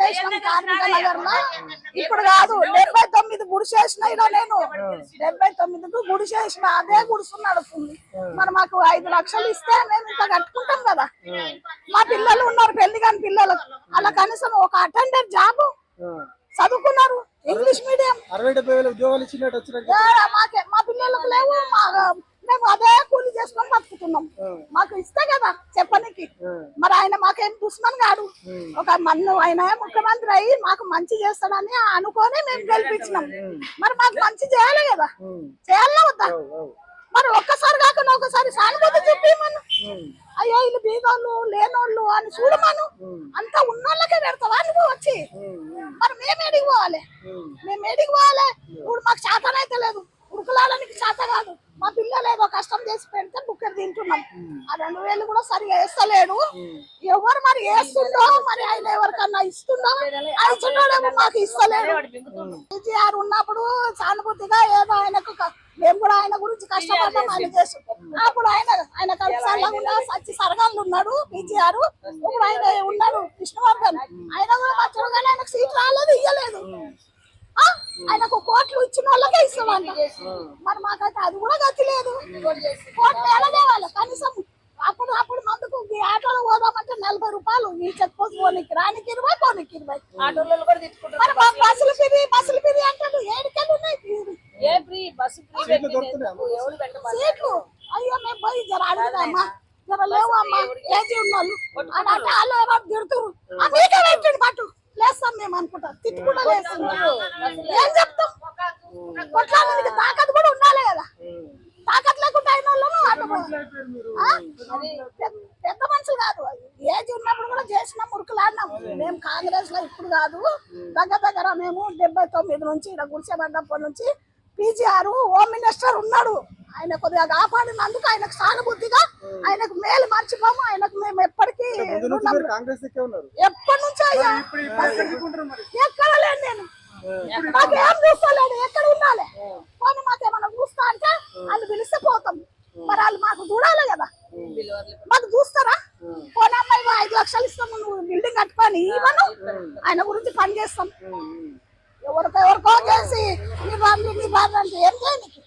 వేసినాం కార్మిక నగర్లో ఇప్పుడు కాదు డెబ్బై తొమ్మిది గుడిసేసిన నేను. డెబ్బై తొమ్మిదికి గుడిసేసిన అదే గుడిసు నడుస్తుంది మరి మాకు ఐదు లక్షలు ఇస్తే మేము ఇంత కట్టుకుంటాం కదా. మా పిల్లలు ఉన్నారు పెళ్ళి కాని పిల్లలు. అలా కనీసం ఒక అటెండర్ జాబ్ చదువుకున్నారు. ఇంగ్లీష్ మీడియం అరవై డెబ్బై వేల ఉద్యోగాలు ఇచ్చినట్టు మా పిల్లలకు లేవు మా మేము అదే కూలి చేసుకొని బతుకుతున్నాం. మాకు ఇస్తే కదా. చెప్పనికి. మరి ఆయన మాకేం దుష్మన్ కాడు. ఒక మన్ను ఆయన ముఖ్యమంత్రి అయ్యి మాకు మంచి చేస్తాడని అనుకొని మేము గెలిపించినాం. మరి మాకు మంచి చేయాలి కదా. చేయాలా వద్దా? మరి ఒక్కసారి కాకుండా ఒకసారి సానుభూతి చెప్పి మనం అయ్యో వీళ్ళు బీదోళ్ళు లేనోళ్ళు అని చూడమను అంత ఉన్నోళ్ళకే పెడతావా నువ్వు వచ్చి. మరి మేము ఏడికి పోవాలి? మేము ఏడికి పోవాలి? ఇప్పుడు మాకు చేతనైతే లేదు. ఉడుకులాడడానికి చేత కాదు. పిల్లలు ఏదో కష్టం చేసి పెడితే బుక్కర్ తింటున్నాం. ఆ రెండు వేలు కూడా సరిగా వేస్తలేడు. ఎవరు మరి వేస్తుండో మరి ఆయన ఎవరికన్నా ఇస్తుండో మాకు ఇస్తలేడు. కేజీఆర్ ఉన్నప్పుడు సానుభూతిగా ఏదో ఆయనకు మేము కూడా ఆయన గురించి కష్టపడ్డాం ఆయన చేసు అప్పుడు ఆయన ఆయన కలిసి సచ్చి సరగాళ్ళు ఉన్నాడు పీజీఆర్ ఇప్పుడు ఆయన ఉన్నాడు విష్ణువర్ధన్ ఆయన కూడా మంచిగా కానీ ఆయనకు సీట్ రాలేదు ఇయ్యలేదు? ఆయనకు కోట్లు ఇచ్చిన వాళ్ళకే ఇస్తామంట. మరి మాకైతే అది కూడా గతి లేదు. కోట్లు ఎలాగేవాలి కనీసం అప్పుడు అప్పుడు మందుకు ఈ ఆటోలో పోదామంటే నలభై రూపాయలు. ఈ చెక్ పోస్ట్ పోనీకి రానికి ఇరవై పోనీకి ఇరవై. మరి మా బస్సులు పిరి బస్సులు ఏడుకెళ్ళి ఉన్నాయి ఫ్రీ? ఫ్రీ? ఎవరు పెట్టమన్నారు? సీట్లు? అయ్యో మేము పోయి జర అడుగుదామా? జర లేవు అమ్మా ఏజీ ఉన్నోళ్ళు. అని అంటే వాళ్ళు ఎవరో తిడుతురు ఆ మీకే పెట్టండి పట్టు లేస్తాం మేము అనుకుంటాం తిట్టుకుంటా ఏం చెప్తాం కొట్లాడడానికి తాకత్ కూడా ఉండాలి కదా. తాకత్ లేకుండా అయిన వాళ్ళను పెద్ద- మనుషులు కాదు. ఏజ్ ఉన్నప్పుడు కూడా చేసిన మురుకులాడినాం. మేము కాంగ్రెస్లో ఇప్పుడు కాదు. దగ్గర దగ్గర మేము డెబ్బై తొమ్మిది నుంచి ఇక్కడ గుడిసెబడ్డప్పటి నుంచి పీజీఆర్ హోమ్ మినిస్టర్ ఉన్నాడు. ఆయన కొద్దిగా కాపాడినందుకు ఆయనకు సానుభూతిగా ఆయనకు మేలు మర్చిపోము ఆయనకు మేము ఎప్పటికీ ఎప్పటి నుంచో అయ్యా. ఎక్కడ లేను నేను. మాకు ఏం చూస్తలేడు ఎక్కడ ఉండాలి? పోనీ మాకేమన్నా చూస్తా అంటే వాళ్ళు పిలిస్తే పోతాం మరి వాళ్ళు మాకు చూడాలి కదా. మాకు చూస్తారా? పోనీ అమ్మాయి ఐదు లక్షలు ఇస్తాము నువ్వు బిల్డింగ్ కట్టుకొని ఇవ్వను. ఆయన గురించి పని చేస్తాం. ఎవరికో ఎవరికో చేసి మీ బాబు మీ బాబు అంటే ఏం చేయనికి